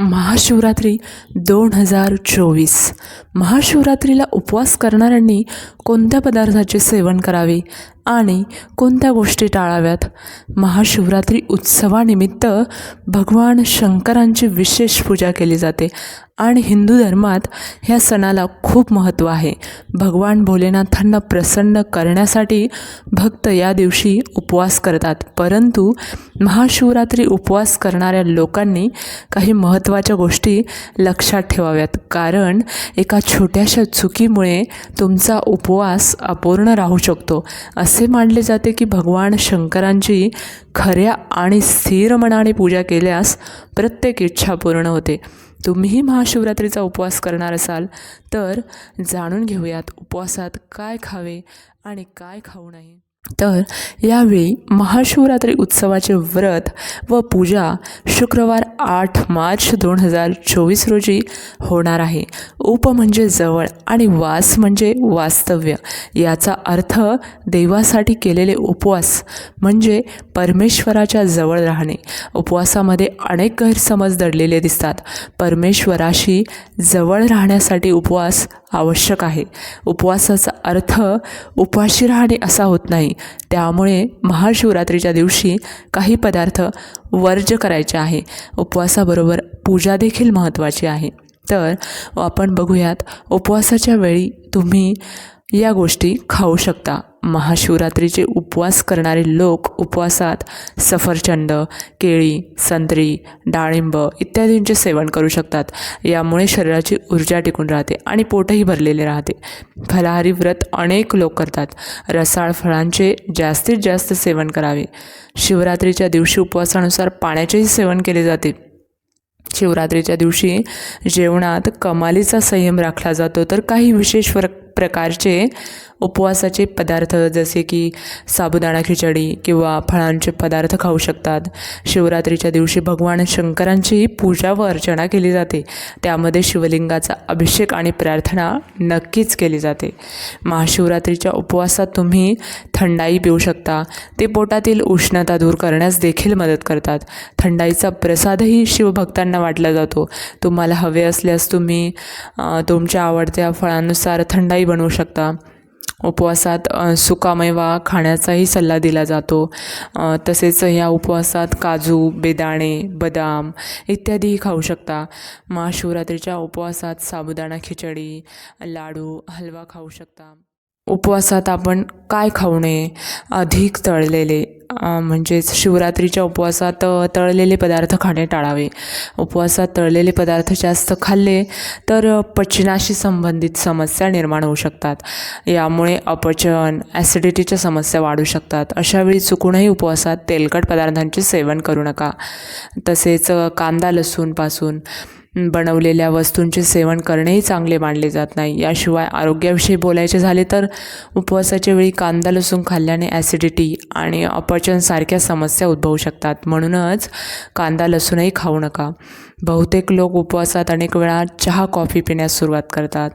महाशिवरात्री दोन हजार चोवीस. महाशिवरात्रीला उपवास करणाऱ्यांनी कोणत्या पदार्थाचे सेवन करावे आणि कोणत्या गोष्टी टाळाव्यात? महाशिवरात्री उत्सवानिमित्त भगवान शंकरांची विशेष पूजा केली जाते आणि हिंदू धर्मात ह्या सणाला खूप महत्त्व आहे. भगवान भोलेनाथांना प्रसन्न करण्यासाठी भक्त या दिवशी उपवास करतात परंतु महाशिवरात्री उपवास करणाऱ्या लोकांनी काही महत्त्वाच्या गोष्टी लक्षात ठेवाव्यात. कारण एका छोट्याशा चुकीमुळे तुमचा उपवास अपूर्ण राहू शकतो. असे मानले जाते की भगवान शंकरांची खऱ्या आणि स्थिर मनाने पूजा केल्यास प्रत्येक इच्छा पूर्ण होते. तुम्हीही महाशिवरात्रीचा उपवास करणार असाल तर जाणून घेऊयात उपवासात काय खावे आणि काय खाऊ नये. तर यावेळी महाशिवरात्री उत्सवाचे व्रत व पूजा शुक्रवार आठ मार्च दोन हजार चोवीस रोजी होणार आहे. उप म्हणजे जवळ आणि वास म्हणजे वास्तव्य. याचा अर्थ देवासाठी केलेले उपवास म्हणजे परमेश्वराच्या जवळ राहणे. उपवासामध्ये अनेक गैरसमज दडलेले दिसतात. परमेश्वराशी जवळ राहण्यासाठी उपवास आवश्यक आहे. उपवासाचा अर्थ उपाशी राहणे असा होत नाही. त्यामुळे महाशिवरात्रीच्या दिवशी काही पदार्थ वर्ज करायचे आहे. उपवासाबरोबर पूजा देखील महत्त्वाची आहे. तर आपण बघूयात उपवासाच्या वेळी तुम्ही या गोष्टी खाऊ शकता. महाशिवरात्रीचे उपवास करणारे लोक उपवासात सफरचंद केळी संत्री डाळिंब इत्यादींचे सेवन करू शकतात. यामुळे शरीराची ऊर्जा टिकून राहते आणि पोटही भरलेले राहते. फलाहारी व्रत अनेक लोक करतात. रसाळ फळांचे जास्तीत जास्त सेवन करावे. शिवरात्रीच्या दिवशी उपवासानुसार पाण्याचेही सेवन केले जाते. शिवरात्रीच्या दिवशी जेवणात कमालीचा संयम राखला जातो तर काही विशेष प्र प्रकारचे उपवासाचे पदार्थ जसे की साबुदाणा खिचडी किंवा फळांचे पदार्थ खाऊ शकतात. शिवरात्रीच्या दिवशी भगवान शंकरांचीही पूजा व अर्चना केली जाते. त्यामध्ये शिवलिंगाचा अभिषेक आणि प्रार्थना नक्कीच केली जाते. महाशिवरात्रीच्या उपवासात तुम्ही थंडाई पिऊ शकता. ते पोटातील उष्णता दूर करण्यास देखील मदत करतात. थंडाईचा प्रसादही शिवभक्तांना वाटला जातो. तुम्हाला हवे असल्यास तुम्ही तुमच्या आवडत्या फळांनुसार थंडाई बनवू शकता. उपवासात सुकामेवा खाण्याचाही सल्ला दिला जातो. तसेच या उपवासात काजू बेदाणे बदाम इत्यादीही खाऊ शकता. महाशिवरात्रीच्या उपवासात साबुदाणा खिचडी लाडू हलवा खाऊ शकता. उपवासात आपण काय खाऊ नये? अधिक तळलेले म्हणजेच शिवरात्रीच्या उपवासात तळलेले पदार्थ खाणे टाळावे. उपवासात तळलेले पदार्थ जास्त खाल्ले तर पचनाशी संबंधित समस्या निर्माण होऊ शकतात. यामुळे अपचन ॲसिडिटीच्या समस्या वाढू शकतात. अशावेळी चुकूनही उपवासात तेलकट पदार्थांचे सेवन करू नका. तसेच कांदा लसूणपासून बनवलेल्या वस्तूंचे सेवन करणेही चांगले मानले जात नाही. याशिवाय आरोग्याविषयी बोलायचे झाले तर उपवासाच्या वेळी कांदा लसूण खाल्ल्याने ॲसिडिटी आणि अपचनसारख्या समस्या उद्भवू शकतात. म्हणूनच कांदा लसूणही खाऊ नका. बहुतेक लोक उपवासात अनेक वेळा चहा कॉफी पिण्यास सुरुवात करतात.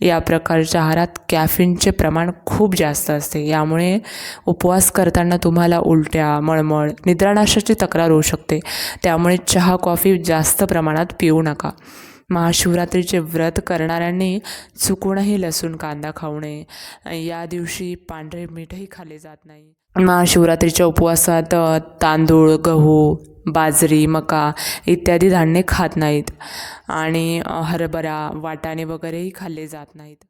या प्रकारच्या आहारात कॅफिनचे प्रमाण खूप जास्त असते. यामुळे उपवास करताना तुम्हाला उलट्या मळमळ निद्रानाशाची तक्रार होऊ शकते. त्यामुळे चहा कॉफी जास्त प्रमाणात पिऊ नका. महाशिवरात्रीचे व्रत करणाऱ्यांनी चुकूनही लसूण कांदा खाऊ नये. या दिवशी पांढरे मीठही खाल्ले जात नाही. महाशिवरात्रीच्या उपवासात तांदूळ गहू बाजरी मका इत्यादी धान्ये खात नाहीत. आणि हरभरा वाटाणे वगैरेही खाल्ले जात नाहीत.